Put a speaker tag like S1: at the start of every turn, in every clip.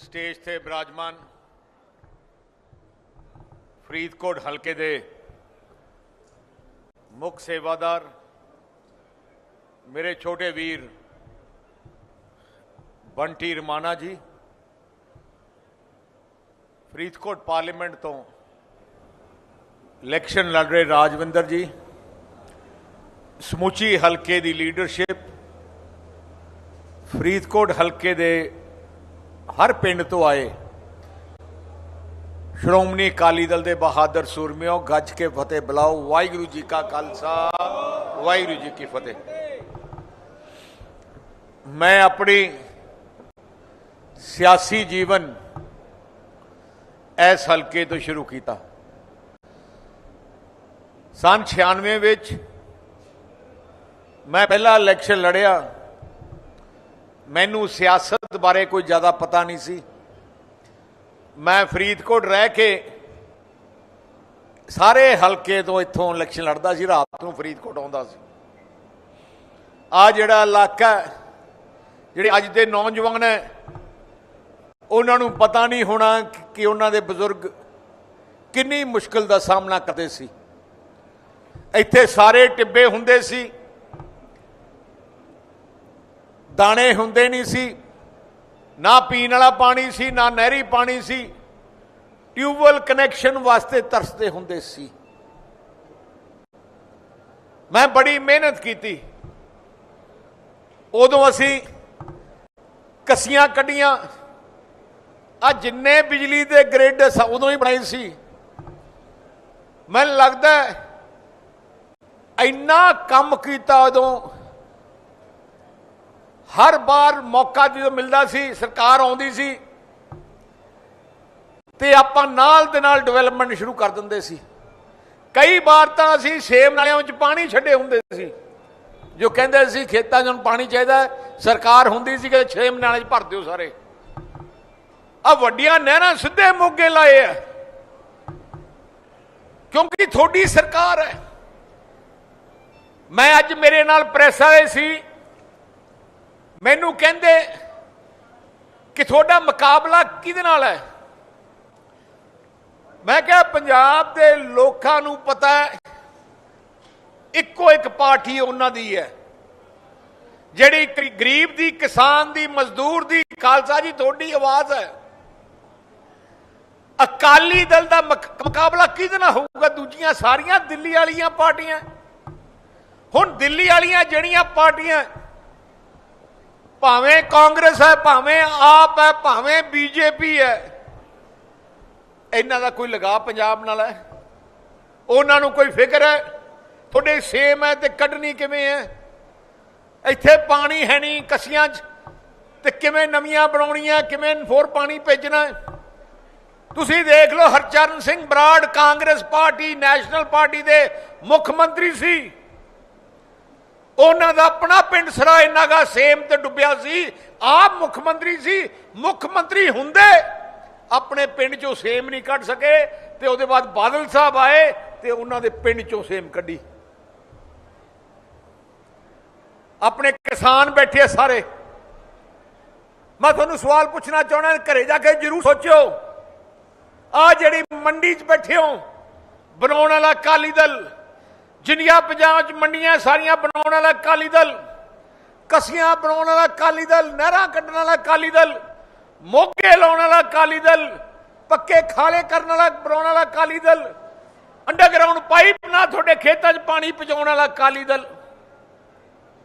S1: Stage ਤੇ ਬਿਰਾਜਮਾਨ ਫਰੀਦਕੋਟ ਹਲਕੇ ਦੇ ਮੁੱਖ ਸੇਵਾਦਾਰ, ਮੇਰੇ ਛੋਟੇ ਵੀਰ ਬੰਟੀ ਰਮਾਨਾ ਜੀ, ਫਰੀਦਕੋਟ ਪਾਰਲੀਮੈਂਟ ਤੋਂ ਇਲੈਕਸ਼ਨ ਲੜ ਰਹੇ ਰਾਜਵਿੰਦਰ ਜੀ, ਸਮੁੱਚੀ ਹਲਕੇ ਦੀ ਲੀਡਰਸ਼ਿਪ, ਫਰੀਦਕੋਟ ਹਲਕੇ ਦੇ ਹਰ ਪਿੰਡ ਤੋਂ ਆਏ। ਸ਼੍ਰੋਮਣੀ ਅਕਾਲੀ ਦਲ ਦੇ ਬਹਾਦਰ ਸੂਰਮਿਓ, ਗੱਜ ਕੇ ਫਤਿਹ ਬੁਲਾਓ। ਵਾਹਿਗੁਰੂ ਜੀ ਕਾ ਖਾਲਸਾ, ਵਾਹਿਗੁਰੂ ਜੀ ਕੀ ਫਤਿਹ। ਮੈਂ ਆਪਣੀ ਸਿਆਸੀ ਜੀਵਨ ਇਸ ਹਲਕੇ ਤੋਂ ਸ਼ੁਰੂ ਕੀਤਾ। ਸਨ 96 ਵਿੱਚ ਮੈਂ ਪਹਿਲਾ ਇਲੈਕਸ਼ਨ ਲੜਿਆ। ਮੈਨੂੰ ਸਿਆਸਤ ਬਾਰੇ ਕੋਈ ਜ਼ਿਆਦਾ ਪਤਾ ਨਹੀਂ ਸੀ। ਮੈਂ ਫਰੀਦਕੋਟ ਰਹਿ ਕੇ ਸਾਰੇ ਹਲਕੇ ਤੋਂ ਇੱਥੋਂ ਇਲੈਕਸ਼ਨ ਲੜਦਾ ਸੀ, ਰਾਤ ਨੂੰ ਫਰੀਦਕੋਟ ਆਉਂਦਾ ਸੀ। ਆ ਜਿਹੜਾ ਇਲਾਕਾ ਜਿਹੜੇ ਅੱਜ ਦੇ ਨੌਜਵਾਨ ਹੈ, ਉਹਨਾਂ ਨੂੰ ਪਤਾ ਨਹੀਂ ਹੋਣਾ ਕਿ ਉਹਨਾਂ ਦੇ ਬਜ਼ੁਰਗ ਕਿੰਨੀ ਮੁਸ਼ਕਲ ਦਾ ਸਾਹਮਣਾ ਕਰਦੇ ਸੀ। ਇੱਥੇ ਸਾਰੇ ਟਿੱਬੇ ਹੁੰਦੇ ਸੀ ਦਾਣੇ ਹੁੰਦੇ ਨਹੀਂ ਸੀ, ਨਾ ਪੀਣ ਵਾਲਾ ਪਾਣੀ ਸੀ, ਨਾ ਨਹਿਰੀ ਪਾਣੀ ਸੀ। ਟਿਊਬਵੈਲ ਕਨੈਕਸ਼ਨ ਵਾਸਤੇ ਤਰਸਦੇ ਹੁੰਦੇ ਸੀ। ਮੈਂ ਬੜੀ ਮਿਹਨਤ ਕੀਤੀ। ਉਦੋਂ ਅਸੀਂ ਕਸੀਆਂ ਕੱਢੀਆਂ। ਆ ਜਿੰਨੇ ਬਿਜਲੀ ਦੇ ਗ੍ਰਿਡ ਉਦੋਂ ਹੀ ਬਣਾਈ ਸੀ। ਮੈਨੂੰ ਲੱਗਦਾ ਇੰਨਾ ਕੰਮ ਕੀਤਾ ਉਦੋਂ ਹਰ ਵਾਰ ਮੌਕਾ ਜਦੋਂ ਮਿਲਦਾ ਸੀ, ਸਰਕਾਰ ਆਉਂਦੀ ਸੀ, ਤੇ ਆਪਾਂ ਨਾਲ ਦੇ ਨਾਲ ਡਿਵੈਲਪਮੈਂਟ ਸ਼ੁਰੂ ਕਰ ਦਿੰਦੇ ਸੀ। ਕਈ ਵਾਰ ਤਾਂ ਅਸੀਂ ਸੇਮ ਨਾਲਿਆਂ ਵਿੱਚ ਪਾਣੀ ਛੱਡੇ ਹੁੰਦੇ ਸੀ, ਜੋ ਕਹਿੰਦੇ ਸੀ ਖੇਤਾਂ 'ਚ ਹੁਣ ਪਾਣੀ ਚਾਹੀਦਾ ਸਰਕਾਰ ਹੁੰਦੀ ਸੀ ਕਿ ਛੇਮ ਨਾਲੇ 'ਚ ਭਰ ਦਿਓ ਸਾਰੇ। ਆ ਵੱਡੀਆਂ ਨਹਿਰਾਂ ਸਿੱਧੇ ਮੋਗੇ ਲਾਏ ਆ। ਕਿਉਂਕਿ ਤੁਹਾਡੀ ਸਰਕਾਰ ਹੈ। ਮੈਂ ਅੱਜ ਮੇਰੇ ਨਾਲ ਪ੍ਰੈਸ ਆਏ ਸੀ ਮੈਨੂੰ ਕਹਿੰਦੇ ਕਿ ਤੁਹਾਡਾ ਮੁਕਾਬਲਾ ਕਿਹਦੇ ਨਾਲ ਹੈ? ਮੈਂ ਕਿਹਾ, ਪੰਜਾਬ ਦੇ ਲੋਕਾਂ ਨੂੰ ਪਤਾ ਹੈ, ਇੱਕੋ ਇੱਕ ਪਾਰਟੀ ਉਹਨਾਂ ਦੀ ਹੈ, ਜਿਹੜੀ ਗਰੀਬ ਦੀ, ਕਿਸਾਨ ਦੀ, ਮਜ਼ਦੂਰ ਦੀ, ਖਾਲਸਾ ਜੀ, ਤੁਹਾਡੀ ਆਵਾਜ਼ ਹੈ। ਅਕਾਲੀ ਦਲ ਦਾ ਮੁਕ- ਮੁਕਾਬਲਾ ਕਿਹਦੇ ਨਾਲ ਹੋਊਗਾ? ਦੂਜੀਆਂ ਸਾਰੀਆਂ ਦਿੱਲੀ ਵਾਲੀਆਂ ਪਾਰਟੀਆਂ। ਹੁਣ ਦਿੱਲੀ ਵਾਲੀਆਂ ਜਿਹੜੀਆਂ ਪਾਰਟੀਆਂ ਭਾਵੇਂ ਕਾਂਗਰਸ ਹੈ, ਭਾਵੇਂ ਆਪ ਹੈ, ਭਾਵੇਂ ਬੀਜੇਪੀ ਹੈ। ਇਹਨਾਂ ਦਾ ਕੋਈ ਲਗਾਅ ਪੰਜਾਬ ਨਾਲ ਹੈ? ਉਹਨਾਂ ਨੂੰ ਕੋਈ ਫਿਕਰ ਹੈ? ਤੁਹਾਡੇ ਸੇਮ ਹੈ ਤੇ ਕੱਢਣੀ ਕਿਵੇਂ ਹੈ? ਇੱਥੇ ਪਾਣੀ ਹੈ ਨਹੀਂ ਕਸੀਆਂ 'ਚ। ਤੇ ਕਿਵੇਂ ਨਵੀਆਂ ਬਣਾਉਣੀਆਂ, ਕਿਵੇਂ ਹੋਰ ਪਾਣੀ ਭੇਜਣਾ ਹੈ? ਤੁਸੀਂ ਦੇਖ ਲਓ Harcharan Singh Brar Congress party, national party ਦੇ ਮੁੱਖ ਮੰਤਰੀ ਸੀ। ਉਹਨਾਂ ਦਾ ਆਪਣਾ ਪਿੰਡ ਸਰਾਏ ਨਾਗਾ ਸੇਮ ਤੇ ਡੁੱਬਿਆ ਸੀ। ਆਪ ਮੁੱਖ ਮੰਤਰੀ ਸੀ, ਮੁੱਖ ਮੰਤਰੀ ਹੁੰਦੇ, ਆਪਣੇ ਪਿੰਡ ਚੋਂ ਸੇਮ ਨਹੀਂ ਕੱਢ ਸਕੇ ਤੇ ਉਹਦੇ ਬਾਅਦ ਬਾਦਲ ਸਾਹਿਬ ਆਏ ਤੇ ਉਹਨਾਂ ਦੇ ਪਿੰਡ ਚੋਂ ਸੇਮ ਕੱਢੀ। ਆਪਣੇ ਕਿਸਾਨ ਬੈਠੇ ਸਾਰੇ। ਮੈਂ ਤੁਹਾਨੂੰ ਸਵਾਲ ਪੁੱਛਣਾ ਚਾਹਣਾ ਘਰੇ ਜਾ ਕੇ ਜਰੂਰ ਸੋਚਿਓ। ਆ ਜਿਹੜੀ ਮੰਡੀ 'ਚ ਬੈਠੇ ਹੋ, ਬਣਾਉਣ ਵਾਲਾ ਅਕਾਲੀ ਦਲ ਜਿੰਨੀਆਂ ਪੰਜਾਬ 'ਚ ਮੰਡੀਆਂ ਸਾਰੀਆਂ ਬਣਾਉਣ ਵਾਲਾ ਅਕਾਲੀ ਦਲ, ਕਸੀਆਂ ਬਣਾਉਣ ਵਾਲਾ ਅਕਾਲੀ ਦਲ, ਨਹਿਰਾਂ ਕੱਢਣ ਵਾਲਾ ਅਕਾਲੀ ਦਲ, ਮੋਗੇ ਲਾਉਣ ਵਾਲਾ ਅਕਾਲੀ ਦਲ, ਪੱਕੇ ਖਾਲੇ ਕਰਨ ਵਾਲਾ, ਬਣਾਉਣ ਵਾਲਾ ਅਕਾਲੀ ਦਲ, ਅੰਡਰਗਰਾਉਂਡ ਪਾਈਪ ਨਾਲ ਤੁਹਾਡੇ ਖੇਤਾਂ 'ਚ ਪਾਣੀ ਪਹੁੰਚਾਉਣ ਵਾਲਾ ਅਕਾਲੀ ਦਲ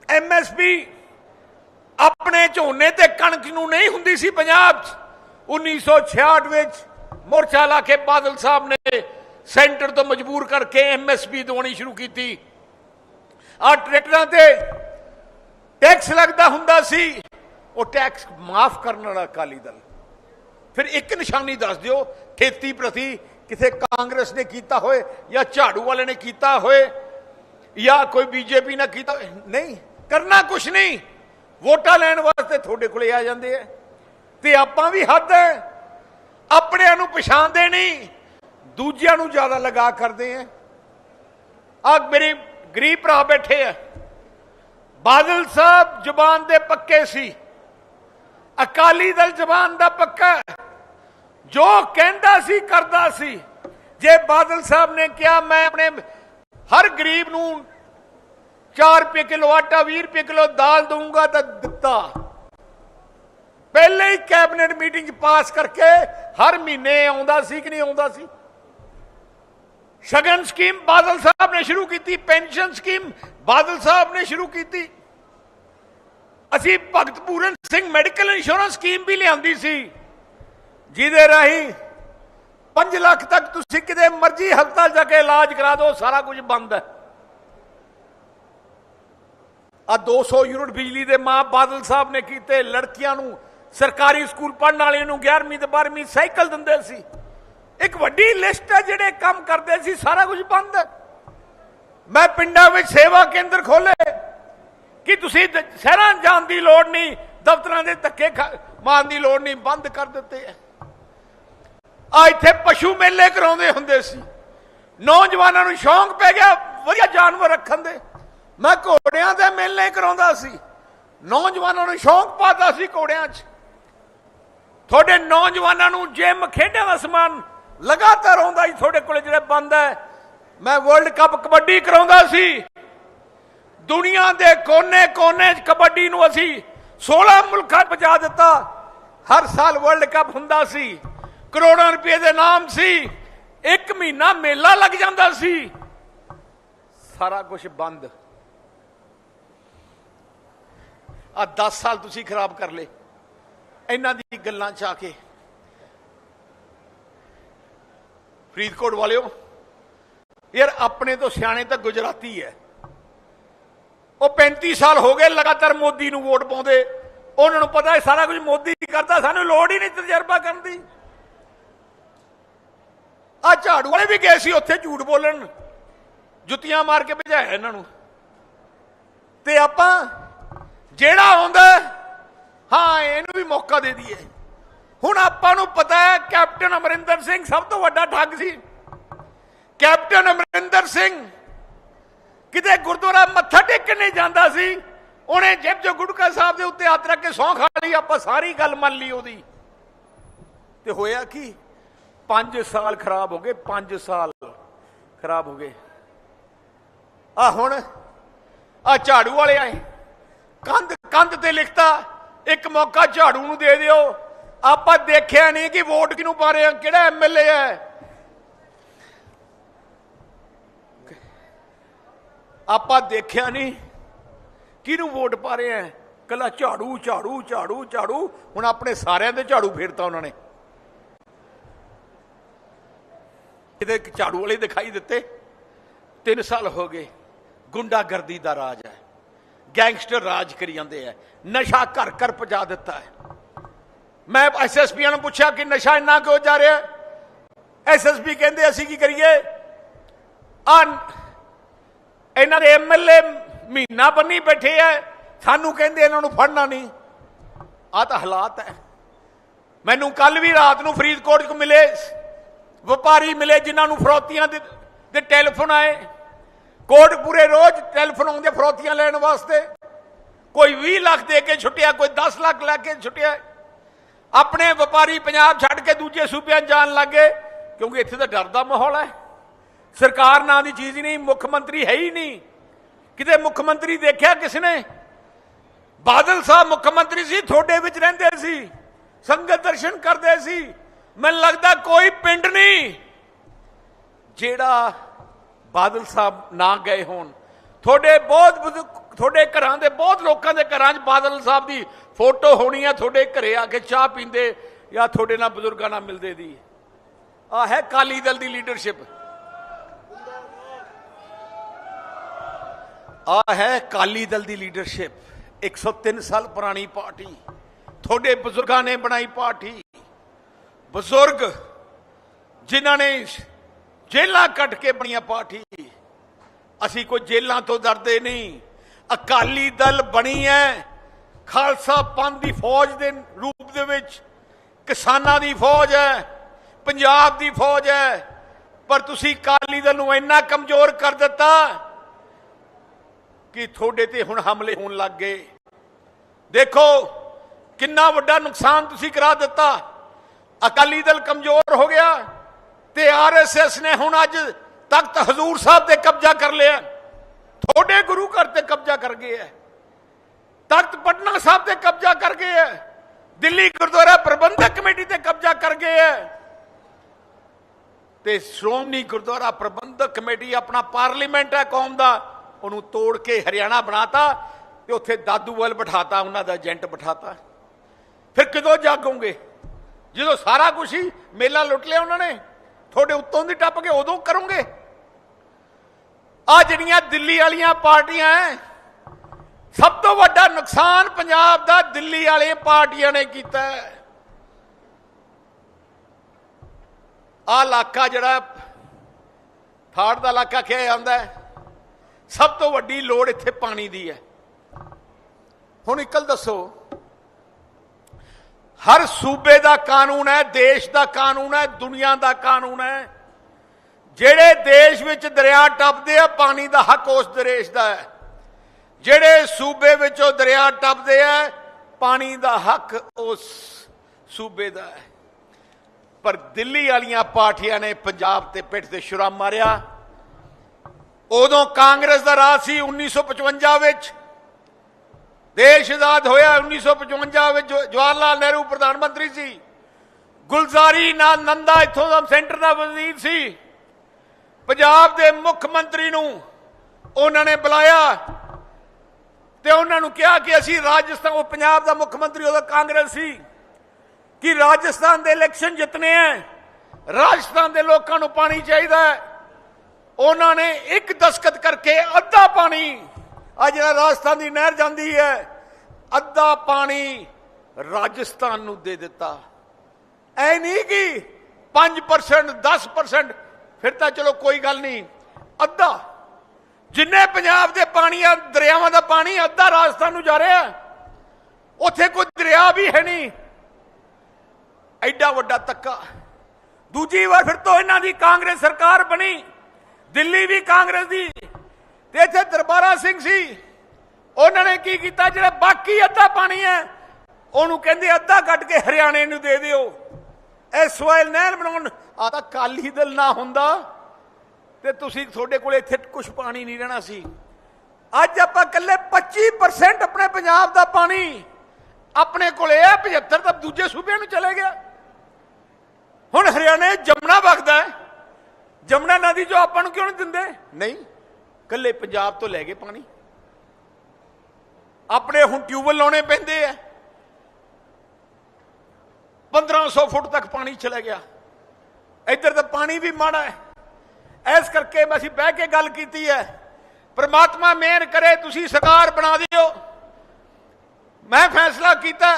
S1: ਐਮਐਸਪੀ ਆਪਣੇ ਝੋਨੇ ਤੇ ਕਣਕ ਨੂੰ ਨਹੀਂ ਹੁੰਦੀ ਸੀ ਪੰਜਾਬ 'ਚ 1966 ਵਿੱਚ ਮੋਰਚਾ ਲਾ ਕੇ ਬਾਦਲ ਸਾਹਿਬ ਨੇ ਸੈਂਟਰ ਤੋਂ ਮਜਬੂਰ ਕਰਕੇ ਐਮਐਸਪੀ ਦਵਾਉਣੀ ਸ਼ੁਰੂ ਕੀਤੀ। ਆ ਟਰੈਕਟਰਾਂ ਤੇ ਟੈਕਸ ਲੱਗਦਾ ਹੁੰਦਾ ਸੀ। ਉਹ ਟੈਕਸ ਮਾਫ ਕਰਨ ਵਾਲਾ ਅਕਾਲੀ ਦਲ। ਫਿਰ ਇੱਕ ਨਿਸ਼ਾਨੀ ਦੱਸ ਦਿਓ, ਖੇਤੀ ਪ੍ਰਤੀ ਕਿਸੇ ਕਾਂਗਰਸ ਨੇ ਕੀਤਾ ਹੋਏ ਜਾਂ ਝਾੜੂ ਵਾਲੇ ਨੇ ਕੀਤਾ ਹੋਏ ਜਾਂ ਕੋਈ ਬੀਜੇਪੀ ਨੇ ਕੀਤਾ ਨਹੀਂ, ਕਰਨਾ ਕੁਛ ਨਹੀਂ। ਵੋਟਾਂ ਲੈਣ ਵਾਸਤੇ ਤੁਹਾਡੇ ਕੋਲੇ ਆ ਜਾਂਦੇ ਆ ਤੇ ਆਪਾਂ ਵੀ ਹੱਦ ਹੈ ਆਪਣਿਆਂ ਨੂੰ ਪਛਾਣਦੇ ਨਹੀਂ। ਦੂਜਿਆਂ ਨੂੰ ਜ਼ਿਆਦਾ ਲਗਾ ਕਰਦੇ ਆ। ਆ ਮੇਰੇ ਗਰੀਬ ਭਰਾ ਬੈਠੇ ਆ। ਬਾਦਲ ਸਾਹਿਬ ਜ਼ੁਬਾਨ ਦੇ ਪੱਕੇ ਸੀ। ਅਕਾਲੀ ਦਲ ਜ਼ਬਾਨ ਦਾ ਪੱਕਾ ਜੋ ਕਹਿੰਦਾ ਸੀ, ਕਰਦਾ ਸੀ। ਜੇ ਬਾਦਲ ਸਾਹਿਬ ਨੇ ਕਿਹਾ, ਮੈਂ ਆਪਣੇ ਹਰ ਗਰੀਬ ਨੂੰ 4 ਰੁਪਏ ਕਿਲੋ ਆਟਾ 20 ਰੁਪਏ ਕਿਲੋ ਦਾਲ ਦਊਂਗਾ ਤਾਂ ਦਿੱਤਾ। ਪਹਿਲੇ ਹੀ ਕੈਬਨਿਟ ਮੀਟਿੰਗ ਪਾਸ ਕਰਕੇ ਹਰ ਮਹੀਨੇ ਆਉਂਦਾ ਸੀ ਕਿ ਨਹੀਂ ਆਉਂਦਾ ਸੀ? ਸ਼ਗਨ ਸਕੀਮ ਬਾਦਲ ਸਾਹਿਬ ਨੇ ਸ਼ੁਰੂ ਕੀਤੀ, ਪੈਨਸ਼ਨ ਸਕੀਮ ਬਾਦਲ ਸਾਹਿਬ ਨੇ ਸ਼ੁਰੂ ਕੀਤੀ। ਅਸੀਂ Bhagat Puran Singh medical insurance scheme ਵੀ ਲਿਆਂਦੀ ਸੀ, ਜਿਹਦੇ ਰਾਹੀਂ 5 ਲੱਖ ਤੱਕ ਤੁਸੀਂ ਕਿਤੇ ਮਰਜ਼ੀ ਹਸਪਤਾਲ ਜਾ ਕੇ ਇਲਾਜ ਕਰਾ ਦਿਓ, ਸਾਰਾ ਕੁਝ ਬੰਦ ਹੈ। ਆ 200 ਯੂਨਿਟ ਬਿਜਲੀ ਦੇ ਮਾਂ ਬਾਦਲ ਸਾਹਿਬ ਨੇ ਕੀਤੇ, ਲੜਕੀਆਂ ਨੂੰ ਸਰਕਾਰੀ ਸਕੂਲ ਪੜ੍ਹਨ ਵਾਲਿਆਂ ਨੂੰ 11ਵੀਂ ਤੇ 12ਵੀਂ ਸਾਈਕਲ ਦਿੰਦੇ ਸੀ। ਇੱਕ ਵੱਡੀ ਲਿਸਟ ਹੈ ਜਿਹੜੇ ਕੰਮ ਕਰਦੇ ਸੀ, ਸਾਰਾ ਕੁਝ ਬੰਦ ਹੈ। ਮੈਂ ਪਿੰਡਾਂ ਵਿੱਚ ਸੇਵਾ ਕੇਂਦਰ ਖੋਲੇ ਕਿ ਤੁਸੀਂ ਸ਼ਹਿਰਾਂ ਜਾਣ ਦੀ ਲੋੜ ਨਹੀਂ, ਦਫ਼ਤਰਾਂ ਦੇ ਧੱਕੇ ਖਾ- ਮਾਰਨ ਦੀ ਲੋੜ ਨਹੀਂ, ਬੰਦ ਕਰ ਦਿੱਤੇ ਹੈ। ਆ ਇੱਥੇ ਪਸ਼ੂ ਮੇਲੇ ਕਰਾਉਂਦੇ ਹੁੰਦੇ ਸੀ। ਨੌਜਵਾਨਾਂ ਨੂੰ ਸ਼ੌਂਕ ਪੈ ਗਿਆ ਵਧੀਆ ਜਾਨਵਰ ਰੱਖਣ ਦੇ। ਮੈਂ ਘੋੜਿਆਂ ਦੇ ਮੇਲੇ ਕਰਾਉਂਦਾ ਸੀ। ਨੌਜਵਾਨਾਂ ਨੂੰ ਸ਼ੌਂਕ ਪਾਤਾ ਸੀ ਘੋੜਿਆਂ 'ਚ। ਤੁਹਾਡੇ ਨੌਜਵਾਨਾਂ ਨੂੰ ਜਿਮ ਖੇਡਾਂ ਦਾ ਸਮਾਨ ਲਗਾਤਾਰ ਆਉਂਦਾ ਸੀ ਤੁਹਾਡੇ ਕੋਲੇ ਜਿਹੜੇ ਬੰਦ ਹੈ। ਮੈਂ ਵਰਲਡ ਕੱਪ ਕਬੱਡੀ ਕਰਾਉਂਦਾ ਸੀ। ਦੁਨੀਆ ਦੇ ਕੋਨੇ-ਕੋਨੇ 'ਚ ਕਬੱਡੀ ਨੂੰ ਅਸੀਂ 16 ਮੁਲਕਾਂ 'ਚ ਪਹੁੰਚਾ ਦਿੱਤਾ। ਹਰ ਸਾਲ ਵਰਲਡ ਕੱਪ ਹੁੰਦਾ ਸੀ। ਕਰੋੜਾਂ ਰੁਪਏ ਦੇ ਨਾਮ ਸੀ। ਇੱਕ ਮਹੀਨਾ ਮੇਲਾ ਲੱਗ ਜਾਂਦਾ ਸੀ। ਸਾਰਾ ਕੁਝ ਬੰਦ। ਆ 10 ਸਾਲ ਤੁਸੀਂ ਖਰਾਬ ਕਰ ਲਏ। ਇਹਨਾਂ ਦੀ ਗੱਲਾਂ ਚ ਆ ਕੇ ਫਰੀਦਕੋਟ ਵਾਲਿਓ, ਯਾਰ ਆਪਣੇ ਤੋਂ ਸਿਆਣੇ ਤਾਂ ਗੁਜਰਾਤੀ ਹੈ ਉਹ 35 ਸਾਲ ਹੋ ਗਏ ਲਗਾਤਾਰ ਮੋਦੀ ਨੂੰ ਵੋਟ ਪਾਉਂਦੇ। ਉਹਨਾਂ ਨੂੰ ਪਤਾ ਹੈ ਸਾਰਾ ਕੁਝ ਮੋਦੀ ਕਰਦਾ, ਸਾਨੂੰ ਲੋੜ ਹੀ ਨਹੀਂ ਤਜਰਬਾ ਕਰਨ ਦੀ। ਆ ਝਾੜੂ ਵਾਲੇ ਵੀ ਗਏ ਸੀ ਉੱਥੇ ਝੂਠ ਬੋਲਣ। ਜੁੱਤੀਆਂ ਮਾਰ ਕੇ ਭਜਾਇਆ ਇਹਨਾਂ ਨੂੰ। ਤੇ ਆਪਾਂ ਜਿਹੜਾ ਆਉਂਦਾ, ਹਾਂ, ਇਹਨੂੰ ਵੀ ਮੌਕਾ ਦੇ ਦਈਏ। ਹੁਣ ਆਪਾਂ ਨੂੰ ਪਤਾ ਹੈ ਕੈਪਟਨ ਅਮਰਿੰਦਰ ਸਿੰਘ ਸਭ ਤੋਂ ਵੱਡਾ ਠੱਗ ਸੀ। ਕੈਪਟਨ ਅਮਰਿੰਦਰ ਸਿੰਘ ਕਿਤੇ ਗੁਰਦੁਆਰਾ ਮੱਥਾ ਟੇਕਣ ਨਹੀਂ ਜਾਂਦਾ ਸੀ। ਉਹਨੇ ਜੇਬ ਜੋ ਗੁਟਕਾ ਸਾਹਿਬ ਦੇ ਉੱਤੇ ਹੱਥ ਰੱਖ ਕੇ ਸੌਂ ਖਾ ਲਈ, ਆਪਾਂ ਸਾਰੀ ਗੱਲ ਮੰਨ ਲਈ ਉਹਦੀ। ਤੇ ਹੋਇਆ ਕੀ? 5 ਸਾਲ ਖਰਾਬ ਹੋ ਗਏ 5 ਸਾਲ ਖਰਾਬ ਹੋ ਗਏ। ਆ ਹੁਣ ਆ ਝਾੜੂ ਵਾਲੇ ਆਏ। ਕੰਧ ਕੰਧ ਤੇ ਲਿਖਤਾ, ਇੱਕ ਮੌਕਾ ਝਾੜੂ ਨੂੰ ਦੇ ਦਿਓ। ਆਪਾਂ ਦੇਖਿਆ ਨਹੀਂ ਕਿ ਵੋਟ ਕਿਹਨੂੰ ਪਾ ਰਹੇ ਆ, ਕਿਹੜਾ ਐਮਐਲਏ ਹੈ। ਆਪਾਂ ਦੇਖਿਆ ਨਹੀਂ ਕਿਹਨੂੰ ਵੋਟ ਪਾ ਰਹੇ ਆ। ਕੱਲਾ ਝਾੜੂ ਝਾੜੂ ਝਾੜੂ ਝਾੜੂ। ਹੁਣ ਆਪਣੇ ਸਾਰਿਆਂ ਦੇ ਝਾੜੂ ਫੇਰਤਾ ਉਹਨਾਂ ਨੇ। ਇਹਦੇ ਝਾੜੂ ਵਾਲੇ ਦਿਖਾਈ ਦਿੱਤੇ। 3 ਸਾਲ ਹੋ ਗਏ, ਗੁੰਡਾਗਰਦੀ ਦਾ ਰਾਜ ਹੈ। ਗੈਂਗਸਟਰ ਰਾਜ ਕਰੀ ਜਾਂਦੇ ਆ। ਨਸ਼ਾ ਘਰ ਘਰ ਪਹੁੰਚਾ ਦਿੱਤਾ ਹੈ। ਮੈਂ ਐਸਐਸਪੀ ਨੂੰ ਪੁੱਛਿਆ ਕਿ ਨਸ਼ਾ ਇੰਨਾ ਕਿਉਂ ਜਾ ਰਿਹਾ? ਐਸਐਸਪੀ ਕਹਿੰਦੇ ਅਸੀਂ ਕੀ ਕਰੀਏ? ਆ ਇਹਨਾਂ ਦੇ ਐਮਐਲਏ ਮਹੀਨਾ ਬੰਨੀ ਬੈਠੇ ਐ। ਸਾਨੂੰ ਕਹਿੰਦੇ ਇਹਨਾਂ ਨੂੰ ਫੜਨਾ ਨਹੀਂ। ਆ ਤਾਂ ਹਾਲਾਤ ਹੈ ਮੈਨੂੰ ਕੱਲ ਵੀ ਰਾਤ ਨੂੰ ਫਰੀਦਕੋਟ ਚ ਮਿਲੇ। ਵਪਾਰੀ ਮਿਲੇ ਜਿਨ੍ਹਾਂ ਨੂੰ ਫਰੋਤੀਆਂ ਦੇ ਦੇ ਟੈਲੀਫੋਨ ਆਏ। ਕੋਟਪੂਰੇ ਰੋਜ਼ ਟੈਲੀਫੋਨ ਆਉਂਦੇ ਫਰੋਤੀਆਂ ਲੈਣ ਵਾਸਤੇ। ਕੋਈ 20 ਲੱਖ ਦੇ ਕੇ ਛੁੱਟਿਆ, ਕੋਈ 10 ਲੱਖ ਲੈ ਕੇ ਛੁੱਟਿਆ। ਆਪਣੇ ਵਪਾਰੀ ਪੰਜਾਬ ਛੱਡ ਕੇ ਦੂਜੇ ਸੂਬਿਆਂ 'ਚ ਜਾਣ ਲੱਗੇ ਕਿਉਂਕਿ ਇੱਥੇ ਤਾਂ ਡਰ ਦਾ ਮਾਹੌਲ ਹੈ। ਸਰਕਾਰ ਨਾਂ ਦੀ ਚੀਜ਼ ਹੀ ਨਹੀਂ, ਮੁੱਖ ਮੰਤਰੀ ਹੈ ਹੀ ਨਹੀਂ। ਕਿਤੇ ਮੁੱਖ ਮੰਤਰੀ ਦੇਖਿਆ ਕਿਸ ਨੇ? ਬਾਦਲ ਸਾਹਿਬ ਮੁੱਖ ਮੰਤਰੀ ਸੀ, ਤੁਹਾਡੇ ਵਿੱਚ ਰਹਿੰਦੇ ਸੀ, ਸੰਗਤ ਦਰਸ਼ਨ ਕਰਦੇ ਸੀ। ਮੈਨੂੰ ਲੱਗਦਾ ਕੋਈ ਪਿੰਡ ਨਹੀਂ ਜਿਹੜਾ ਬਾਦਲ ਸਾਹਿਬ ਨਾ ਗਏ ਹੋਣ। ਤੁਹਾਡੇ ਬਹੁਤ ਬਜ਼ੁਰਗ- ਤੁਹਾਡੇ ਘਰਾਂ ਦੇ ਬਹੁਤ ਲੋਕਾਂ ਦੇ ਘਰਾਂ 'ਚ ਬਾਦਲ ਸਾਹਿਬ ਦੀ ਫੋਟੋ ਹੋਣੀ ਆ ਤੁਹਾਡੇ ਘਰੇ ਆ ਕੇ ਚਾਹ ਪੀਂਦੇ ਜਾਂ ਤੁਹਾਡੇ ਨਾਲ ਬਜ਼ੁਰਗਾਂ ਨਾਲ ਮਿਲਦੇ ਦੀ। ਆ ਹੈ ਕਾਲੀ ਦਲ ਦੀ ਲੀਡਰਸ਼ਿਪ ਆ ਹੈ ਕਾਲੀ ਦਲ ਦੀ ਲੀਡਰਸ਼ਿਪ 103 ਸਾਲ ਪੁਰਾਣੀ ਪਾਰਟੀ। ਤੁਹਾਡੇ ਬਜ਼ੁਰਗਾਂ ਨੇ ਬਣਾਈ ਪਾਰਟੀ। ਬਜ਼ੁਰਗ ਜਿਨ੍ਹਾਂ ਨੇ ਜੇਲਾਂ ਕੱਟ ਕੇ ਬਣੀਆਂ ਪਾਰਟੀ। ਅਸੀਂ ਕੋਈ ਜੇਲਾਂ ਤੋਂ ਡਰਦੇ ਨਹੀਂ। ਅਕਾਲੀ ਦਲ ਬਣੀ ਹੈ। ਖਾਲਸਾ ਪੰਥ ਦੀ ਫੌਜ ਦੇ ਰੂਪ ਦੇ ਵਿੱਚ ਕਿਸਾਨਾਂ ਦੀ ਫੌਜ ਹੈ, ਪੰਜਾਬ ਦੀ ਫੌਜ ਹੈ, ਪਰ ਤੁਸੀਂ ਅਕਾਲੀ ਦਲ ਨੂੰ ਇੰਨਾ ਕਮਜ਼ੋਰ ਕਰ ਦਿੱਤਾ ਕਿ ਤੁਹਾਡੇ ਤੇ ਹੁਣ ਹਮਲੇ ਹੋਣ ਲੱਗ ਗਏ। ਦੇਖੋ, ਕਿੰਨਾ ਵੱਡਾ ਨੁਕਸਾਨ ਤੁਸੀਂ ਕਰਾ ਦਿੱਤਾ। ਅਕਾਲੀ ਦਲ ਕਮਜ਼ੋਰ ਹੋ ਗਿਆ ਤੇ ਆਰਐਸਐਸ ਨੇ ਹੁਣ ਅੱਜ ਤਖਤ ਹਜ਼ੂਰ ਸਾਹਿਬ ਤੇ ਕਬਜ਼ਾ ਕਰ ਲਿਆ। ਤੁਹਾਡੇ ਗੁਰੂ ਘਰ ਤੇ ਕਬਜ਼ਾ ਕਰ ਗਏ ਹੈ। ਤਖਤ ਪਟਨਾ ਸਾਹਿਬ ਤੇ ਕਬਜ਼ਾ ਕਰ ਗਏ ਹੈ ਦਿੱਲੀ ਗੁਰਦੁਆਰਾ ਪ੍ਰਬੰਧਕ ਕਮੇਟੀ ਤੇ ਕਬਜ਼ਾ ਕਰ ਗਏ ਹੈ ਤੇ ਸ਼੍ਰੋਮਣੀ ਗੁਰਦੁਆਰਾ ਪ੍ਰਬੰਧਕ ਕਮੇਟੀ ਆਪਣਾ ਪਾਰਲੀਮੈਂਟ ਹੈ ਕੌਮ ਦਾ। ਉਹਨੂੰ ਤੋੜ ਕੇ ਹਰਿਆਣਾ ਬਣਾਤਾ ਤੇ ਉੱਥੇ ਦਾਦੂਵਾਲ ਬਿਠਾਤਾ, ਉਹਨਾਂ ਦਾ ਏਜੰਟ ਬਿਠਾਤਾ। ਫਿਰ ਕਿਦੋਂ ਜਾਗੋਗੇ? ਜਦੋਂ ਸਾਰਾ ਕੁਝ ਹੀ ਮੇਲਾ ਲੁੱਟ ਲਿਆ ਉਹਨਾਂ ਨੇ, ਤੁਹਾਡੇ ਉੱਤੋਂ ਦੀ ਟੱਪ ਕੇ ਉਦੋਂ ਕਰੋਗੇ? ਆ ਜਿਹੜੀਆਂ ਦਿੱਲੀ ਵਾਲੀਆਂ ਪਾਰਟੀਆਂ ਐ ਸਭ ਤੋਂ ਵੱਡਾ ਨੁਕਸਾਨ ਪੰਜਾਬ ਦਾ ਦਿੱਲੀ ਵਾਲੇ ਪਾਰਟੀਆਂ ਨੇ ਕੀਤਾ ਹੈ। ਆ ਇਲਾਕਾ ਜਿਹੜਾ ਥਾੜ ਦਾ ਇਲਾਕਾ ਕਿਹਾ ਜਾਂਦਾ ਸਭ ਤੋਂ ਵੱਡੀ ਲੋੜ ਇੱਥੇ ਪਾਣੀ ਦੀ ਹੈ। ਹੁਣ ਇਕੱਲ ਦੱਸੋ, ਹਰ ਸੂਬੇ ਦਾ ਕਾਨੂੰਨ ਹੈ, ਦੇਸ਼ ਦਾ ਕਾਨੂੰਨ ਹੈ, ਦੁਨੀਆ ਦਾ ਕਾਨੂੰਨ ਹੈ। ਜਿਹੜੇ ਦੇਸ਼ ਵਿੱਚ ਦਰਿਆ ਟੱਪਦੇ ਆ, ਪਾਣੀ ਦਾ ਹੱਕ ਉਸ ਦੇਸ਼ ਦਾ ਹੈ। ਜਿਹੜੇ ਸੂਬੇ ਵਿੱਚੋਂ ਦਰਿਆ ਟੱਪਦੇ ਆ, ਪਾਣੀ ਦਾ ਹੱਕ ਉਸ ਸੂਬੇ ਦਾ ਹੈ। ਪਰ ਦਿੱਲੀ ਵਾਲੀਆਂ ਪਾਰਟੀਆਂ ਨੇ ਪੰਜਾਬ ਤੇ ਪਿੱਠ ਤੇ ਛੁਰਾ ਮਾਰਿਆ। ਉਦੋਂ ਕਾਂਗਰਸ ਦਾ ਰਾਜ ਸੀ 1955 ਵਿੱਚ। ਦੇਸ਼ ਆਜ਼ਾਦ ਹੋਇਆ 1955 ਵਿੱਚ ਜਵਾਹਰ ਲਾਲ ਨਹਿਰੂ ਪ੍ਰਧਾਨ ਮੰਤਰੀ ਸੀ। ਗੁਲਜ਼ਾਰੀ ਨਾ ਨੰਦਾ ਇੱਥੋਂ ਦਾ ਸੈਂਟਰ ਦਾ ਵਜ਼ੀਰ ਸੀ। ਪੰਜਾਬ ਦੇ ਮੁੱਖ ਮੰਤਰੀ ਨੂੰ ਉਹਨਾਂ ਨੇ ਬੁਲਾਇਆ। ਤੇ ਉਹਨਾਂ ਨੂੰ ਕਿਹਾ ਕਿ ਅਸੀਂ ਰਾਜਸਥਾਨ, ਉਹ ਪੰਜਾਬ ਦਾ ਮੁੱਖ ਮੰਤਰੀ, ਉਹਦਾ ਕਾਂਗਰਸ ਸੀ, ਕਿ ਰਾਜਸਥਾਨ ਦੇ ਇਲੈਕਸ਼ਨ ਜਿੱਤਨੇ ਹੈ ਰਾਜਸਥਾਨ ਦੇ ਲੋਕਾਂ ਨੂੰ ਪਾਣੀ ਚਾਹੀਦਾ ਹੈ ਉਹਨਾਂ ਨੇ ਇੱਕ ਦਸਖਤ ਕਰਕੇ ਅੱਧਾ ਪਾਣੀ ਆ ਜਿਹੜਾ ਰਾਜਸਥਾਨ ਦੀ ਨਹਿਰ ਜਾਂਦੀ ਹੈ ਅੱਧਾ ਪਾਣੀ ਰਾਜਸਥਾਨ ਨੂੰ ਦੇ ਦਿੱਤਾ। ਐ ਨਹੀਂ ਕਿ 5% 10% ਫਿਰ ਤਾਂ ਚਲੋ ਕੋਈ ਗੱਲ ਨਹੀਂ, ਅੱਧਾ। ਜਿੰਨੇ ਪੰਜਾਬ ਦੇ ਪਾਣੀ ਆ, ਦਰਿਆਵਾਂ ਦਾ ਪਾਣੀ, ਅੱਧਾ ਰਾਜਸਥਾਨ ਨੂੰ ਜਾ ਰਿਹਾ। ਉੱਥੇ ਕੋਈ ਦਰਿਆ ਵੀ ਹੈ ਨਹੀਂ। ਐਡਾ ਵੱਡਾ ਤੱਕਾ ਦੂਜੀ ਵਾਰ ਫਿਰ ਤੋਂ ਇਹਨਾਂ ਦੀ ਕਾਂਗਰਸ ਸਰਕਾਰ ਬਣੀ। ਦਿੱਲੀ ਵੀ ਕਾਂਗਰਸ ਦੀ। ਤੇ ਇੱਥੇ ਦਰਬਾਰਾ ਸਿੰਘ ਸੀ। ਉਹਨਾਂ ਨੇ ਕੀ ਕੀਤਾ? ਜਿਹੜਾ ਬਾਕੀ ਅੱਧਾ ਪਾਣੀ ਹੈ, ਉਹਨੂੰ ਕਹਿੰਦੇ ਅੱਧਾ ਕੱਟ ਕੇ ਹਰਿਆਣੇ ਨੂੰ ਦੇ ਦਿਓ। ਇਹ ਸੋਇਲ ਨਹਿਰ ਬਣਾਉਣ। ਆ ਤਾਂ ਕਾਲੀ ਦਲ ਨਾ ਹੁੰਦਾ। ਤੇ ਤੁਸੀਂ ਤੁਹਾਡੇ ਕੋਲ ਇੱਥੇ ਕੁਝ ਪਾਣੀ ਨਹੀਂ ਰਹਿਣਾ ਸੀ। ਅੱਜ ਆਪਾਂ ਇਕੱਲੇ 25% ਆਪਣੇ ਪੰਜਾਬ ਦਾ ਪਾਣੀ ਆਪਣੇ ਕੋਲੇ ਹੈ 75 ਤਾਂ ਦੂਜੇ ਸੂਬਿਆਂ ਨੂੰ ਚਲੇ ਗਿਆ। ਹੁਣ ਹਰਿਆਣੇ ਜਮਨਾ ਵਗਦਾ ਹੈ। ਜਮਨਾ ਨਦੀ ਜੋ ਆਪਾਂ ਨੂੰ ਕਿਉਂ ਨਹੀਂ ਦਿੰਦੇ? ਨਹੀਂ ਕੱਲੇ ਪੰਜਾਬ ਤੋਂ ਲੈ ਕੇ ਪਾਣੀ। ਆਪਣੇ ਹੁਣ ਟਿਊਬਲ ਲਾਉਣੇ ਪੈਂਦੇ ਆ। 1500 ਫੁੱਟ ਤੱਕ ਪਾਣੀ ਚਲਾ ਗਿਆ। ਇੱਧਰ ਤਾਂ ਪਾਣੀ ਵੀ ਮਾੜਾ ਹੈ। ਇਸ ਕਰਕੇ ਅਸੀਂ ਬਹਿ ਕੇ ਗੱਲ ਕੀਤੀ ਹੈ। ਪ੍ਰਮਾਤਮਾ ਮਿਹਰ ਕਰੇ, ਤੁਸੀਂ ਸਰਕਾਰ ਬਣਾ ਦਿਓ। ਮੈਂ ਫੈਸਲਾ ਕੀਤਾ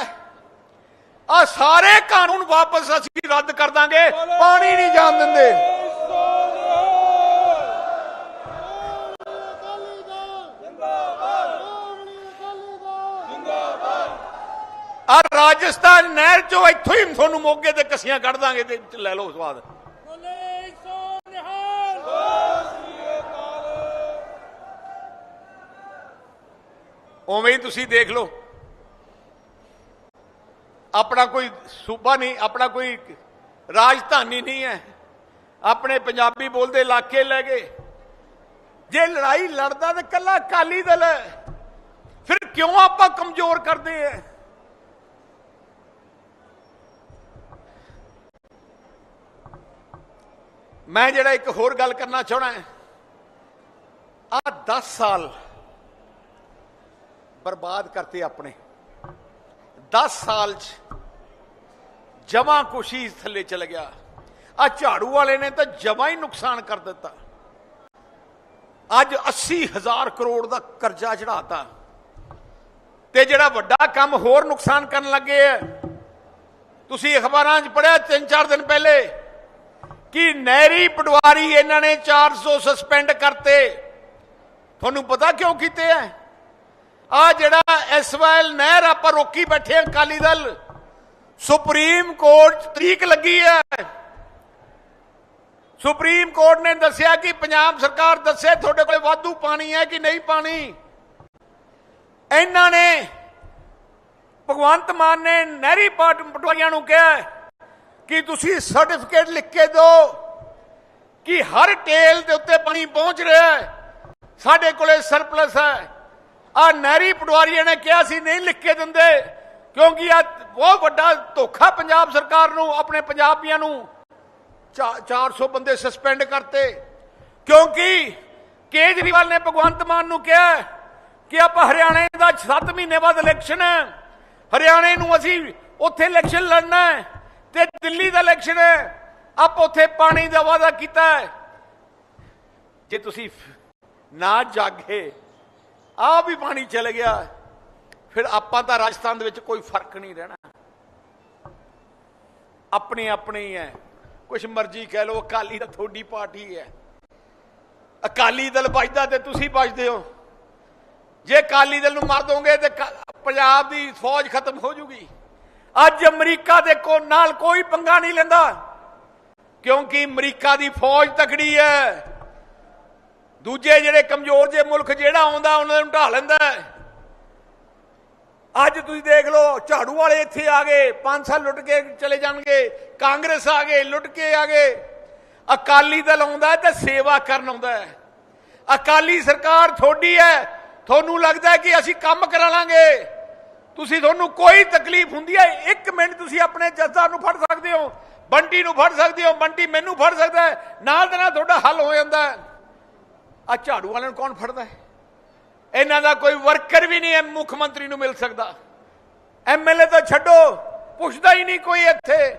S1: ਆ ਸਾਰੇ ਕਾਨੂੰਨ ਵਾਪਸ ਅਸੀਂ ਰੱਦ ਕਰ ਦਾਂਗੇ। ਪਾਣੀ ਨਹੀਂ ਜਾਣ ਦਿੰਦੇ। ਆ ਰਾਜਸਥਾਨ ਨਹਿਰ ਚੋਂ ਇੱਥੋਂ ਹੀ ਤੁਹਾਨੂੰ ਮੋਗੇ ਤੇ ਕਸੀਆਂ ਕੱਢ ਦਾਂਗੇ ਤੇ ਲੈ ਲਓ ਸਵਾਦ। ਉਵੇਂ ਹੀ ਤੁਸੀਂ ਦੇਖ ਲਓ। ਆਪਣਾ ਕੋਈ ਸੂਬਾ ਨਹੀਂ, ਆਪਣਾ ਕੋਈ ਰਾਜਧਾਨੀ ਨਹੀਂ ਹੈ। ਆਪਣੇ ਪੰਜਾਬੀ ਬੋਲਦੇ ਇਲਾਕੇ ਲੈ ਗਏ। ਜੇ ਲੜਾਈ ਲੜਦਾ ਤਾਂ ਕੱਲਾ ਕਾਲੀ ਦਲ ਹੈ। ਫਿਰ ਕਿਉਂ ਆਪਾਂ ਕਮਜ਼ੋਰ ਕਰਦੇ ਆ ਮੈਂ ਜਿਹੜਾ ਇੱਕ ਹੋਰ ਗੱਲ ਕਰਨਾ ਚਾਹਣਾ ਹੈ। ਆ 10 ਸਾਲ ਬਰਬਾਦ ਕਰਤੇ ਆਪਣੇ। 10 ਸਾਲ ਚ ਜਮਾ ਕੁਸ਼ੀ ਥੱਲੇ ਚਲ ਗਿਆ। ਆ ਝਾੜੂ ਵਾਲੇ ਨੇ ਤਾਂ ਜਮਾ ਹੀ ਨੁਕਸਾਨ ਕਰ ਦਿੱਤਾ। ਅੱਜ 80000 ਕਰੋੜ ਦਾ ਕਰਜ਼ਾ ਚੜਾਤਾ ਤੇ ਜਿਹੜਾ ਵੱਡਾ ਕੰਮ ਹੋਰ ਨੁਕਸਾਨ ਕਰਨ ਲੱਗੇ ਆ ਤੁਸੀਂ ਅਖਬਾਰਾਂ 'ਚ ਪੜਿਆ 3-4 ਦਿਨ ਪਹਿਲੇ ਕਿ ਨਹਿਰੀ ਪਟਵਾਰੀ ਇਹਨਾਂ ਨੇ 400 ਸਸਪੈਂਡ ਕਰਤੇ। ਤੁਹਾਨੂੰ ਪਤਾ ਕਿਉਂ ਕੀਤੇ ਐ? ਆ ਜਿਹੜਾ ਐਸਵਾਇਲ ਨਹਿਰ ਆਪਾਂ ਰੋਕੀ ਬੈਠੇ ਆ, ਅਕਾਲੀ ਦਲ। ਸੁਪਰੀਮ ਕੋਰਟ 'ਚ ਤਰੀਕ ਲੱਗੀ ਹੈ। ਸੁਪਰੀਮ ਕੋਰਟ ਨੇ ਦੱਸਿਆ ਕਿ ਪੰਜਾਬ ਸਰਕਾਰ ਦੱਸੇ ਤੁਹਾਡੇ ਕੋਲ ਵਾਧੂ ਪਾਣੀ ਹੈ ਕਿ ਨਹੀਂ ਪਾਣੀ। ਇਹਨਾਂ ਨੇ ਭਗਵੰਤ ਮਾਨ ਨੇ ਨਹਿਰੀ ਪਾਟ ਪਟਵਾਰੀਆਂ ਨੂੰ ਕਿਹਾ ਕਿ ਤੁਸੀਂ ਸਰਟੀਫਿਕੇਟ ਲਿਖ ਕੇ ਦਿਓ ਕਿ ਹਰ ਟੇਲ ਦੇ ਉੱਤੇ ਪਾਣੀ ਪਹੁੰਚ ਰਿਹਾ ਹੈ। ਸਾਡੇ ਕੋਲੇ ਸਰਪਲਸ ਹੈ। ਆ ਨਹਿਰੀ ਪਟਵਾਰੀਆਂ ਨੇ ਕਿਹਾ ਸੀ ਨਹੀਂ ਲਿਖ ਕੇ ਦਿੰਦੇ, ਕਿਉਂਕਿ ਆ ਬਹੁਤ ਵੱਡਾ ਧੋਖਾ ਪੰਜਾਬ ਸਰਕਾਰ ਨੂੰ, ਆਪਣੇ ਪੰਜਾਬੀਆਂ ਨੂੰ ਚਾ- 400 ਬੰਦੇ ਸਸਪੈਂਡ ਕਰਤੇ। ਕਿਉਂਕਿ ਕੇਜਰੀਵਾਲ ਨੇ ਭਗਵੰਤ ਮਾਨ ਨੂੰ ਕਿਹਾ ਕਿ ਆਪਾਂ ਹਰਿਆਣੇ ਦਾ 7 ਮਹੀਨੇ ਬਾਅਦ ਇਲੈਕਸ਼ਨ ਹੈ। ਹਰਿਆਣੇ ਨੂੰ ਅਸੀਂ ਉੱਥੇ ਇਲੈਕਸ਼ਨ ਲੜਨਾ ਹੈ ਤੇ ਦਿੱਲੀ ਦਾ ਇਲੈਕਸ਼ਨ ਹੈ। ਆਪ ਉੱਥੇ ਪਾਣੀ ਦਾ ਵਾਅਦਾ ਕੀਤਾ ਹੈ। ਜੇ ਤੁਸੀਂ ਨਾ ਜਾਗੇ ਆਪ ਹੀ ਪਾਣੀ ਚਲ ਗਿਆ। ਫਿਰ ਆਪਾਂ ਤਾਂ ਰਾਜਸਥਾਨ ਦੇ ਵਿੱਚ ਕੋਈ ਫ਼ਰਕ ਨਹੀਂ ਰਹਿਣਾ। ਆਪਣੇ ਆਪਣੇ ਹੀ। ਹੈ ਕੁਛ ਮਰਜ਼ੀ ਕਹਿ ਲਓ, ਅਕਾਲੀ ਤਾਂ ਤੁਹਾਡੀ ਪਾਰਟੀ ਹੈ। ਅਕਾਲੀ ਦਲ ਬਚਦਾ ਤੇ ਤੁਸੀਂ ਬਚਦੇ ਹੋ। ਜੇ ਅਕਾਲੀ ਦਲ ਨੂੰ ਮਾਰ ਦੋਗੇ ਤੇ ਪੰਜਾਬ ਦੀ ਫੌਜ ਖਤਮ ਹੋ ਜੂਗੀ। ਅੱਜ ਅਮਰੀਕਾ ਦੇ ਕੋ, ਨਾਲ ਕੋਈ ਪੰਗਾ ਨਹੀਂ ਲੈਂਦਾ। ਕਿਉਂਕਿ ਅਮਰੀਕਾ ਦੀ ਫੌਜ ਤਕੜੀ ਹੈ। ਦੂਜੇ ਜਿਹੜੇ ਕਮਜ਼ੋਰ ਜੇ ਮੁਲਕ ਜਿਹੜਾ ਆਉਂਦਾ, ਉਹਨਾਂ ਨੂੰ ਢਾ ਲੈਂਦਾ ਅੱਜ ਤੁਸੀਂ ਦੇਖ ਲਓ, ਝਾੜੂ ਵਾਲੇ ਇੱਥੇ ਆ ਗਏ 5 ਸਾਲ ਲੁੱਟ ਕੇ ਚਲੇ ਜਾਣਗੇ, ਕਾਂਗਰਸ ਆ ਗਏ, ਲੁੱਟ ਕੇ ਆ ਗਏ। ਅਕਾਲੀ ਦਲ ਆਉਂਦਾ ਹੈ ਤੇ ਸੇਵਾ ਕਰਨ ਆਉਂਦਾ ਹੈ। ਅਕਾਲੀ ਸਰਕਾਰ ਤੁਹਾਡੀ ਹੈ, ਤੁਹਾਨੂੰ ਲੱਗਦਾ ਕਿ ਅਸੀਂ ਕੰਮ ਕਰਾ ਲਾਂਗੇ। ਤੁਸੀਂ ਤੁਹਾਨੂੰ ਕੋਈ ਤਕਲੀਫ ਹੁੰਦੀ ਹੈ, ਇੱਕ ਮਿੰਟ ਤੁਸੀਂ ਆਪਣੇ ਜੱਜਾਂ ਨੂੰ ਫੜ ਸਕਦੇ ਹੋ, ਬੰਟੀ ਨੂੰ ਫੜ ਸਕਦੇ ਹੋ, ਬੰਟੀ ਮੈਨੂੰ ਫੜ ਸਕਦਾ ਨਾਲ ਦੇ ਨਾਲ ਤੁਹਾਡਾ ਹੱਲ ਹੋ ਜਾਂਦਾ ਹੈ। ਆ ਝਾੜੂ ਵਾਲਿਆਂ ਨੂੰ ਕੌਣ ਫੜਦਾ ਹੈ? ਇਹਨਾਂ ਦਾ ਕੋਈ ਵਰਕਰ ਵੀ ਨਹੀਂ ਹੈ ਮੁੱਖ ਮੰਤਰੀ ਨੂੰ ਮਿਲ ਸਕਦਾ। ਐਮਐਲਏ ਤਾਂ ਛੱਡੋ, ਪੁੱਛਦਾ ਹੀ ਨਹੀਂ ਕੋਈ ਇੱਥੇ।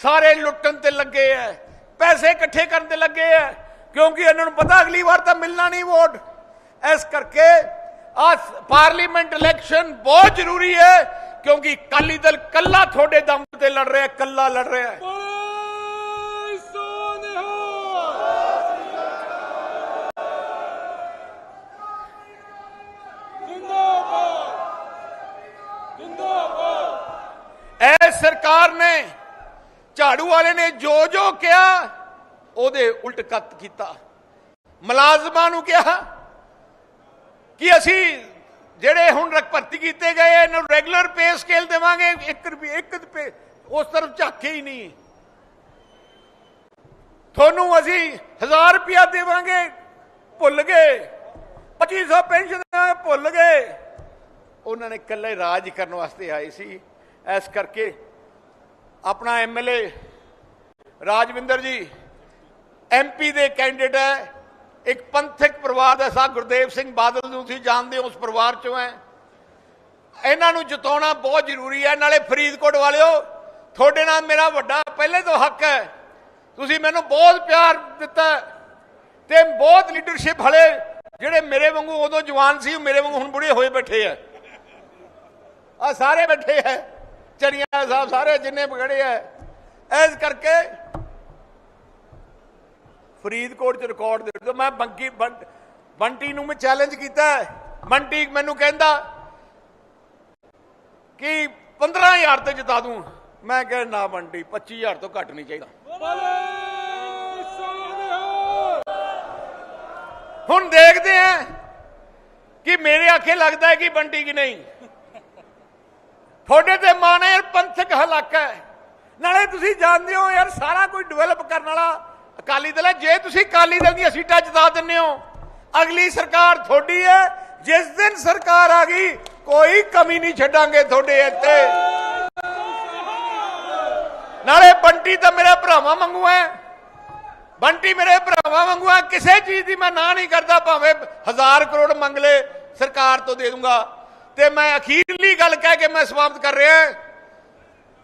S1: ਸਾਰੇ ਲੁੱਟਣ ਤੇ ਲੱਗੇ ਐ, ਪੈਸੇ ਇਕੱਠੇ ਕਰਨ ਤੇ ਲੱਗੇ ਐ, ਕਿਉਂਕਿ ਇਹਨਾਂ ਨੂੰ ਪਤਾ ਅਗਲੀ ਵਾਰ ਤਾਂ ਮਿਲਣਾ ਨਹੀਂ ਵੋਟ। ਇਸ ਕਰਕੇ ਆ ਪਾਰਲੀਮੈਂਟ ਇਲੈਕਸ਼ਨ ਬਹੁਤ ਜ਼ਰੂਰੀ ਹੈ ਕਿਉਂਕਿ ਅਕਾਲੀ ਦਲ ਕੱਲਾ ਤੁਹਾਡੇ ਦਮ ਤੇ ਲੜ ਰਿਹਾ ਕੱਲਾ ਲੜ ਰਿਹਾ ਹੈ
S2: ਜਿੰਦਾਬਾਦ
S1: ਸਰਕਾਰ ਨੇ, ਝਾੜੂ ਵਾਲੇ ਨੇ ਜੋ ਜੋ ਕਿਹਾ, ਉਹਦੇ ਉਲਟ ਕੱਤ ਕੀਤਾ। ਮੁਲਾਜ਼ਮਾਂ ਨੂੰ ਕਿਹਾ ਕਿ ਅਸੀਂ ਜਿਹੜੇ ਹੁਣ ਰਕ ਭਰਤੀ ਕੀਤੇ ਗਏ, ਇਹਨਾਂ ਨੂੰ ਰੈਗੂਲਰ ਪੇ ਸਕੇਲ ਦੇਵਾਂਗੇ 1 ਰੁਪਏ 1 ਰੁਪਏ, ਉਸ ਤਰਫ ਝਾਕੇ ਹੀ ਨਹੀਂ। ਤੁਹਾਨੂੰ ਅਸੀਂ 1000 ਰੁਪਇਆ ਦੇਵਾਂਗੇ, ਭੁੱਲ ਗਏ। 2500 ਪੈਨਸ਼ਨ ਦੇਵਾਂਗੇ ਭੁੱਲ ਗਏ। ਉਹਨਾਂ ਨੇ ਇਕੱਲੇ ਰਾਜ ਕਰਨ ਵਾਸਤੇ ਆਏ ਸੀ। ਇਸ ਕਰਕੇ ਆਪਣਾ ਐਮਐਲਏ ਰਾਜਵਿੰਦਰ ਜੀ ਐਮਪੀ ਦੇ ਕੈਂਡੀਡੇਟ ਹੈ, ਇੱਕ ਪੰਥਕ ਪਰਿਵਾਰ ਦਾ ਸਾ ਗੁਰਦੇਵ ਸਿੰਘ ਬਾਦਲ ਨੂੰ ਤੁਸੀਂ ਜਾਣਦੇ ਹੋ, ਉਸ ਪਰਿਵਾਰ ਚੋਂ ਹੈ। ਇਹਨਾਂ ਨੂੰ ਜਿਤਾਉਣਾ ਬਹੁਤ ਜ਼ਰੂਰੀ ਹੈ, ਨਾਲੇ ਫਰੀਦਕੋਟ ਵਾਲਿਓ, ਤੁਹਾਡੇ ਨਾਲ ਮੇਰਾ ਵੱਡਾ ਪਹਿਲੇ ਤੋਂ ਹੱਕ ਹੈ। ਤੁਸੀਂ ਮੈਨੂੰ ਬਹੁਤ ਪਿਆਰ ਦਿੱਤਾ ਹੈ ਤੇ ਬਹੁਤ ਲੀਡਰਸ਼ਿਪ ਹਲੇ ਜਿਹੜੇ ਮੇਰੇ ਵਾਂਗੂ ਉਦੋਂ ਜਵਾਨ ਸੀ, ਉਹ ਮੇਰੇ ਵਾਂਗੂ ਹੁਣ ਬੁੜੇ ਹੋਏ ਬੈਠੇ ਆ ਆ ਸਾਰੇ ਬੈਠੇ ਐ ਚਰੀਆ ਸਾਹਿਬ ਸਾਰੇ ਜਿੰਨੇ ਬਗੜੇ ਐ, ਇਸ ਕਰਕੇ ਫਰੀਦਕੋਟ ਚ ਰਿਕਾਰਡ ਦੇ ਦਿਓ। ਮੈਂ ਬੰਕੀ ਬੰ- ਬੰਟੀ ਨੂੰ ਮੈਂ ਚੈਲੰਜ ਕੀਤਾ ਬੰਟੀ ਮੈਨੂੰ ਕਹਿੰਦਾ ਕਿ 15000 ਤੇ ਜਿਤਾ ਦੂੰ। ਮੈਂ ਕਿਹਾ, ਨਾ ਬੰਟੀ 25000 ਤੋਂ ਘੱਟ ਨਹੀਂ ਚਾਹੀਦਾ। ਹੁਣ ਦੇਖਦੇ ਆ ਕਿ ਮੇਰੇ ਆਖੇ ਲੱਗਦਾ ਹੈ ਕਿ ਬੰਟੀ ਕਿ ਨਹੀਂ। ਤੁਹਾਡੇ ਤੇ ਮਾਨ ਹੈ ਯਾਰ, ਪੰਥਕ ਹਲਾਕਾ ਹੈ। ਨਾਲੇ ਤੁਸੀਂ ਜਾਣਦੇ ਹੋ ਯਾਰ, ਸਾਰਾ ਕੁਝ ਡਿਵੈਲਪ ਕਰਨ ਵਾਲਾ ਅਕਾਲੀ ਦਲ ਹੈ। ਜੇ ਤੁਸੀਂ ਅਕਾਲੀ ਦਲ ਦੀਆਂ ਸੀਟਾਂ ਜਿਤਾ ਦਿੰਦੇ ਹੋ, ਅਗਲੀ ਸਰਕਾਰ ਤੁਹਾਡੀ ਹੈ। ਜਿਸ ਦਿਨ ਸਰਕਾਰ ਆ ਗਈ, ਕੋਈ ਕਮੀ ਨਹੀਂ ਛੱਡਾਂਗੇ ਤੁਹਾਡੇ ਇੱਥੇ। ਨਾਲੇ ਬੰਟੀ ਤਾਂ ਮੇਰੇ ਭਰਾਵਾਂ ਵਾਂਗੂ ਹੈ। ਬੰਟੀ ਮੇਰੇ ਭਰਾਵਾਂ ਵਾਂਗੂ ਆ ਕਿਸੇ ਚੀਜ਼ ਦੀ ਮੈਂ ਨਾ ਨਹੀਂ ਕਰਦਾ, ਭਾਵੇਂ ਹਜ਼ਾਰ ਕਰੋੜ ਮੰਗ ਲੈ, ਸਰਕਾਰ ਤੋਂ ਦੇ ਦੂੰਗਾ। ਤੇ ਮੈਂ ਅਖੀਰ ਅਖੀਰਲੀ ਗੱਲ ਕਹਿ ਕੇ ਮੈਂ ਸਮਾਪਤ ਕਰ ਰਿਹਾ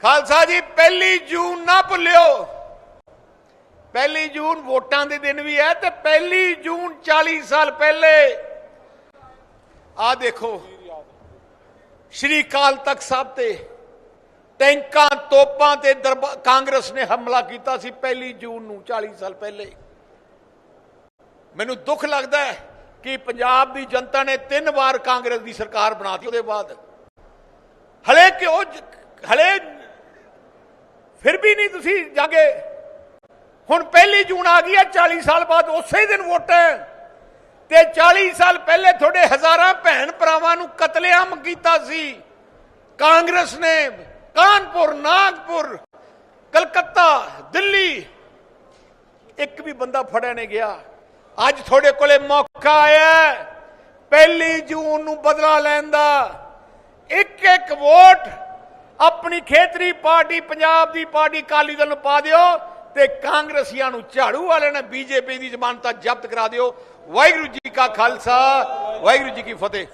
S1: ਖਾਲਸਾ ਜੀ, ਪਹਿਲੀ ਜੂਨ ਨਾ ਭੁੱਲਿਓ। ਪਹਿਲੀ ਜੂਨ ਵੋਟਾਂ ਦੇ ਦਿਨ ਵੀ ਹੈ ਤੇ ਪਹਿਲੀ ਜੂਨ 40 ਸਾਲ ਪਹਿਲੇ। ਆ ਦੇਖੋ, ਸ਼੍ਰੀ ਕਾਲ ਤਖਤ ਸਾਹਿਬ ਤੇ ਟੈਂਕਾਂ, ਤੋਪਾਂ ਤੇ ਦਰਬਾ- ਕਾਂਗਰਸ ਨੇ ਹਮਲਾ ਕੀਤਾ ਸੀ ਪਹਿਲੀ ਜੂਨ ਨੂੰ 40 ਸਾਲ ਪਹਿਲੇ। ਮੈਨੂੰ ਦੁੱਖ ਲੱਗਦਾ ਹੈ ਕਿ ਪੰਜਾਬ ਦੀ ਜਨਤਾ ਨੇ ਤਿੰਨ ਵਾਰ ਕਾਂਗਰਸ ਦੀ ਸਰਕਾਰ ਬਣਾਤੀ ਉਹਦੇ ਬਾਅਦ ਹਲੇ ਕਿਉਂ ਜ- ਹਲੇ ਫਿਰ ਵੀ ਨਹੀਂ ਤੁਸੀਂ ਜਾਗੇ। ਹੁਣ ਪਹਿਲੀ ਜੂਨ ਆ ਗਈ ਹੈ 40 ਸਾਲ ਬਾਅਦ ਉਸੇ ਦਿਨ ਵੋਟ ਤੇ 40 ਸਾਲ ਪਹਿਲੇ ਤੁਹਾਡੇ ਹਜ਼ਾਰਾਂ ਭੈਣ ਭਰਾਵਾਂ ਨੂੰ ਕਤਲੇਆਮ ਕੀਤਾ ਸੀ। ਕਾਂਗਰਸ ਨੇ ਕਾਨਪੁਰ, ਨਾਗਪੁਰ, ਕਲਕੱਤਾ, ਦਿੱਲੀ। ਇੱਕ ਵੀ ਬੰਦਾ ਫੜਿਆ ਨਹੀਂ ਗਿਆ। ਅੱਜ ਤੁਹਾਡੇ ਕੋਲੇ ਮੌਕਾ ਆਇਆ ਪਹਿਲੀ ਜੂਨ ਨੂੰ ਬਦਲਾ ਲੈਣ ਦਾ। ਇੱਕ ਇੱਕ ਵੋਟ ਆਪਣੀ ਖੇਤਰੀ ਪਾਰਟੀ, ਪੰਜਾਬ ਦੀ ਪਾਰਟੀ, ਅਕਾਲੀ ਦਲ ਨੂੰ ਪਾ ਦਿਓ ਤੇ ਕਾਂਗਰਸੀਆਂ ਨੂੰ ਝਾੜੂ ਵਾਲਿਆਂ ਨੇ ਬੀਜੇਪੀ ਦੀ ਜ਼ਮਾਨਤਾਂ ਜ਼ਬਤ ਕਰਾ ਦਿਓ। ਵਾਹਿਗੁਰੂ ਜੀ ਕਾ ਖਾਲਸਾ, ਵਾਹਿਗੁਰੂ ਜੀ ਕੀ ਫਤਿਹ।